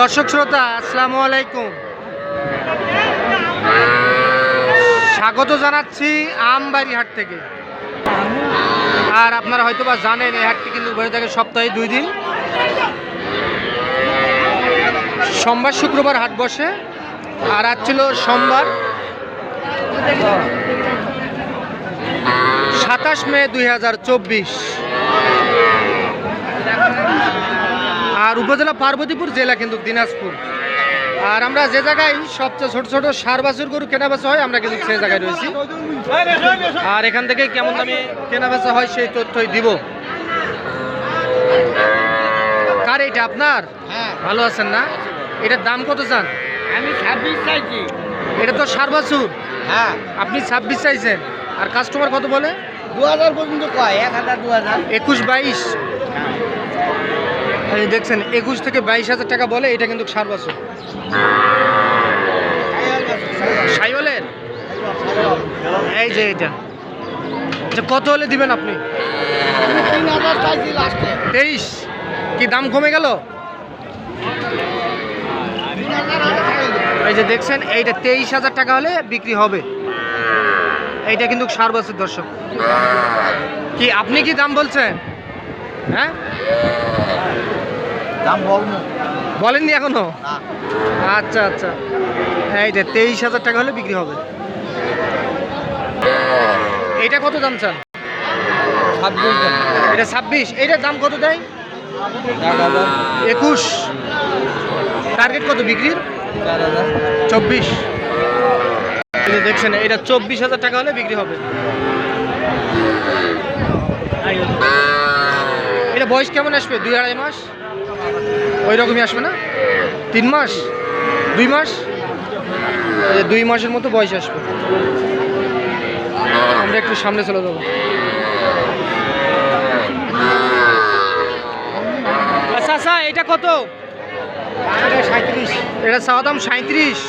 দর্শক শ্রোতা, আসসালামু আলাইকুম। স্বাগত জানাচ্ছি আমবাড়ি হাট থেকে। আর আপনারা হয়তো বা জানেন, এই হাটটি কিন্তু বসে থাকে সপ্তাহে দুই দিন। সোমবার, শুক্রবার হাট বসে, আর আজ ছিল সোমবার। সাতাশ মে দুই হাজার চব্বিশ। আর উপজেলা পার্বতীপুর জেলা কিন্তু দিনাজপুর। আর আমরা যে জায়গায় সবচেয়ে ছোট ছোট সার বাছুর গরু কেনা বেচা হয় আমরা কিন্তু সেই জায়গায় রয়েছি। আর এখান থেকে কেমন দামে কেনা বেচা হয় সেই তথ্যই দিব। কার এটা আপনার? হ্যাঁ। ভালো আছেন না? এটার দাম কত চান? আমি ছাব্বিশ চাইছি। এটা তো সার বাছুর। হ্যাঁ। আপনি ছাব্বিশ চাইছেন। আর কাস্টমার কত বলে? দু হাজার পর্যন্ত কয় এক হাজার দু হাজার। একুশ বাইশ। এই দেখছেন, একুশ থেকে বাইশ হাজার টাকা বলে, এটা কিন্তু সার বাছুর। সাইওয়ালের? এই যে এটা। আচ্ছা কত হলে দিবেন আপনি? তেইশ। কি দাম কমে গেল। এই যে দেখছেন, এইটা তেইশ হাজার টাকা হলে বিক্রি হবে। এইটা কিন্তু সার বছর, দর্শক। কি, আপনি কি দাম বলছেন? হ্যাঁ? দাম বলেননি এখনও? আচ্ছা আচ্ছা। এইটা তেইশ হাজার টাকা হলে বিক্রি হবে। এইটা কত দাম চান? ছাব্বিশ। এটা ছাব্বিশ। এইটার দাম কত দেয়? একুশ। টার্গেট কত বিক্রির? চব্বিশ। দেখছেন এটা চব্বিশ হাজার টাকা হলে বিক্রি হবে। এটা বয়স কেমন আসবে? দুই আড়াই মাস? ওই রকমই আসবে না? তিন মাস? দুই মাস? এই দুই মাসের মতো বয়স আসবে। আমরা একটু সামনে চলে যাব। আচ্ছা আচ্ছা এটা কত? সাঁত্রিশ এটা চাওয়া দাম সাঁত্রিশ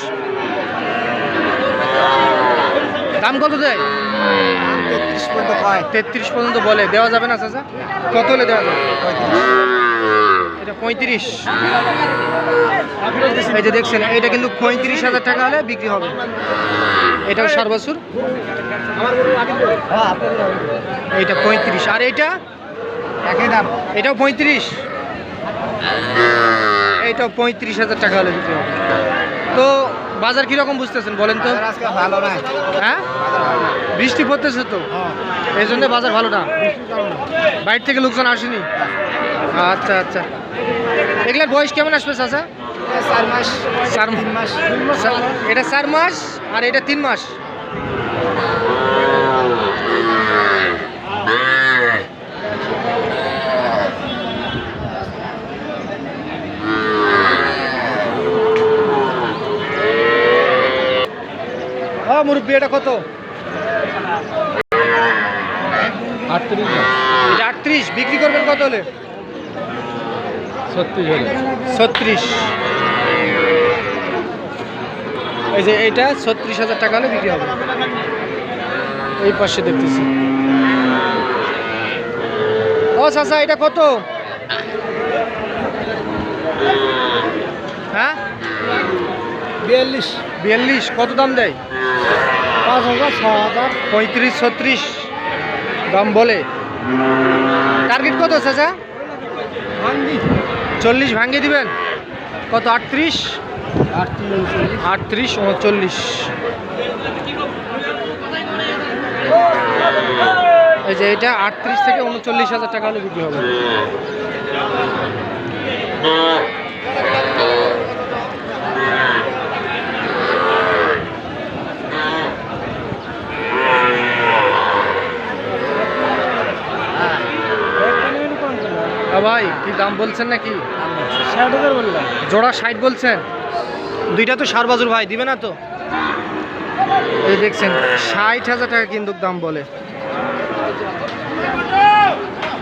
দাম কত দেয়? তেত্রিশ পর্যন্ত কয় তেত্রিশ পর্যন্ত বলে। দেওয়া যাবে না চাচা? কত হলে দেওয়া যাবে? এটা পঁয়ত্রিশ। এই যে দেখছেন এটা কিন্তু পঁয়ত্রিশ হাজার টাকা হলে বিক্রি হবে। এটাও সর্বসুর। বছর এইটা পঁয়ত্রিশ। আর এইটা? একই দাম। এটাও পঁয়ত্রিশ। এইটাও পঁয়ত্রিশ হাজার টাকা হলে বিক্রি হবে। তো বাজার কীরকম বুঝতেছেন বলেন তো? ভালো হ্যাঁ? বৃষ্টি পড়তেছে তো? হ্যাঁ। এই জন্য বাজার ভালো না? বাইরে থেকে লোকজন আসেনি? আচ্ছা আচ্ছা। এগুলার বয়স কেমন আসবে চাচা? চার মাস চার মাস। এটা চার মাস আর এটা তিন মাস ও মুরব্বী এটা কত? আটত্রিশ এটা আটত্রিশ বিক্রি করবেন কত হলে? ছত্রিশ ছত্রিশ। এই যে এইটা ছত্রিশ হাজার টাকা হলে বিক্রি হবে। এই পাশে দেখতেছি। ও চাচা এটা কত? হ্যাঁ? বিয়াল্লিশ। বিয়াল্লিশ কত দাম দেয়? পাঁচ হাজার ছ হাজার পঁয়ত্রিশ, ছত্রিশ। দাম বলে। টার্গেট কত চাচা? চল্লিশ ভাঙিয়ে দিবেন। কত, আটত্রিশ? আটত্রিশ, উনচল্লিশ। এই যে এটা আটত্রিশ থেকে উনচল্লিশ হাজার টাকা হলে বিক্রি হবে আ ভাই কি দাম বলছেন নাকি? ষাট হাজার বললাম। জোড়া ষাট বলছেন? দুইটা তো সার বাজুর ভাই দিবে না তো? এই দেখছেন ষাট হাজার টাকা কিন্তু দাম বলে।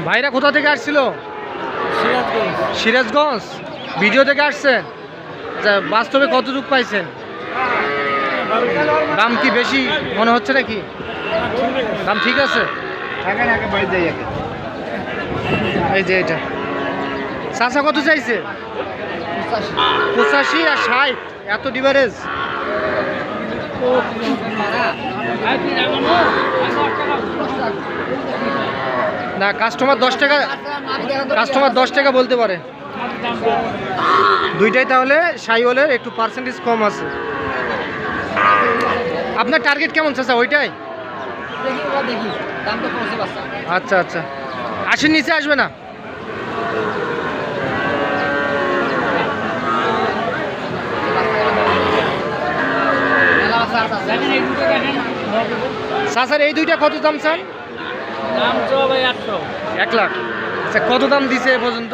ভাইরা কোথা থেকে আসছিল? সিরাজগঞ্জ। সিরাজগঞ্জ? ভিডিও থেকে আসছেন? যা বাস্তবে কতটুকু পাইছেন? দাম কি বেশি মনে হচ্ছে নাকি? দাম ঠিক আছে? থাকেন আগে বাড়ি যাই আগে। এই যে এটা। চাষা কত চাইছে? পঁচাশি আর ষাট এত ডিভারেজ না কাস্টমার দশ টাকা কাস্টমার দশ টাকা বলতে পারে। দুইটাই তাহলে সাইওয়ালের একটু পার্সেন্টেজ কম আছে। আপনার টার্গেট কেমন চাচা ওইটাই? আচ্ছা আচ্ছা। আশির নিচে আসবে না। চাচার এই দুইটা কত দাম স্যার? এক লাখ। আচ্ছা কত দাম দিছে এ পর্যন্ত?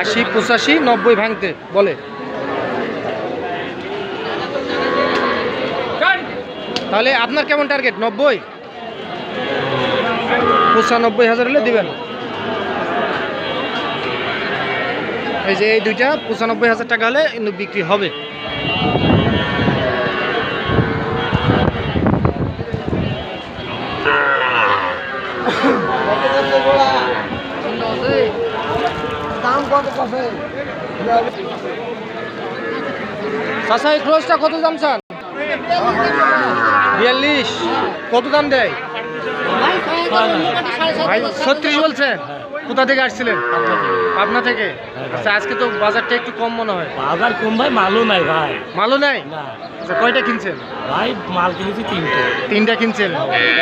আশি পঁচাশি নব্বই ভাঙতে। বলে। তাহলে আপনার কেমন টার্গেট নব্বই? পঁচানব্বই হাজার হলে দিবেন। এই যে এই দুইটা পঁচানব্বই হাজার টাকা হলে বিক্রি হবে। চাষা এই ক্লোজটা কত দাম চান? বিয়াল্লিশ। কত দাম দেয়? ভাই ছত্রিশ বলছে কোথা থেকে আসছিলেন? পাবনা থেকে? আচ্ছা আজকে তো বাজারটা একটু কম মনে হয়। বাজার কম ভাই মালও নাই ভাই। মালও নাই? না। আচ্ছা কয়টা কিনছেন? ভাই মাল কিনেছি তিনটে। তিনটা কিনছেন?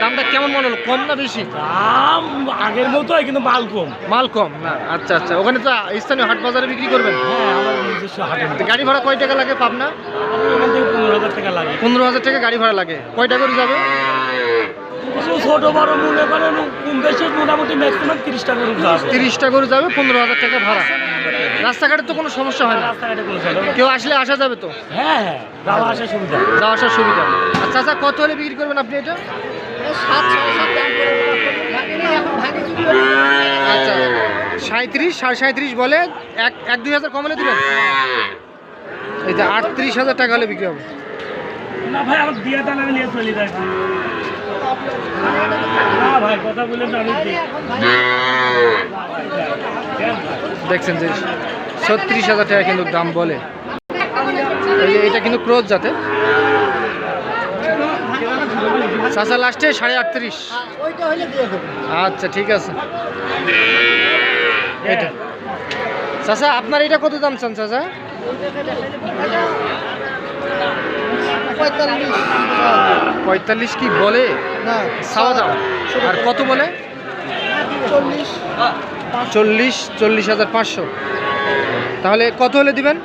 দামটা কেমন মনে হলো? কম না বেশি? দাম আগের মতোই কিন্তু মাল কম। মাল কম? না আচ্ছা আচ্ছা। ওখানে তো স্থানীয় হাট বাজারে বিক্রি করবেন? হ্যাঁ আমার নিজস্ব হাটের গাড়ি ভাড়া কয় টাকা লাগে পাবনা? ওখান থেকে পনেরো হাজার টাকা লাগে। পনেরো হাজার টাকা গাড়ি ভাড়া লাগে। কয়টা করে যাবে? ছোট বড় মনে করেন কম বেশি মোটামুটি ম্যাক্সিমাম তিরিশ টাকা রূপ আছে তিরিশটা করে যাবে পনেরো হাজার টাকা ভাড়া। রাস্তাঘাটে তো কোনো সমস্যা হয় না? রাস্তাঘাটে কোনো সমস্যা কেউ আসলে আসা যাবে তো? হ্যাঁ হ্যাঁ যাওয়া আসার সুবিধা। যাওয়া আসার সুবিধা। আচ্ছা আচ্ছা কত হলে বিক্রি করবেন আপনি এটা? আচ্ছা সাঁত্রিশ সাড়ে সাঁত্রিশ বলে এক এক দুই হাজার কমলে দিবেন? এই যে আটত্রিশ হাজার টাকা হলে বিক্রি হবে। না ভাই আমার দিয়ে তাহলে আমি নিয়ে চলে যাচ্ছি দেখছেন যে ছত্রিশ হাজার টাকা কিন্তু দাম বলে। এটা কিন্তু ক্রোজ যাতে চাচা লাস্টে সাড়ে আটত্রিশ। আচ্ছা ঠিক আছে। এটা। চাচা, আপনার এটা কত দাম চান, চাচা? পঁয়তাল্লিশ কি বলে? সাওয়া দাম আর কত বলে? চল্লিশ চল্লিশ হাজার পাঁচশো। তাহলে কত হলে দিবেন?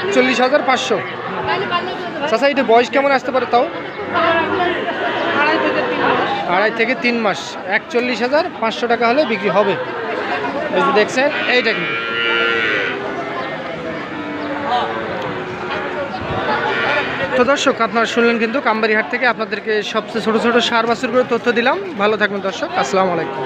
একচল্লিশ হাজার পাঁচশো। চাচা এটা বয়স কেমন আসতে পারে তাও? আড়াই থেকে তিন মাস। একচল্লিশ হাজার পাঁচশো টাকা হলে বিক্রি হবে। দেখছেন এইটা কিন্তু। তো দর্শক, আপনারা শুনলেন কিন্তু কাম্বারিহাট থেকে আপনাদেরকে সবচেয়ে ছোটো ছোটো সার বাসুর করে তথ্য দিলাম। ভালো থাকবেন দর্শক, আসসালামু আলাইকুম।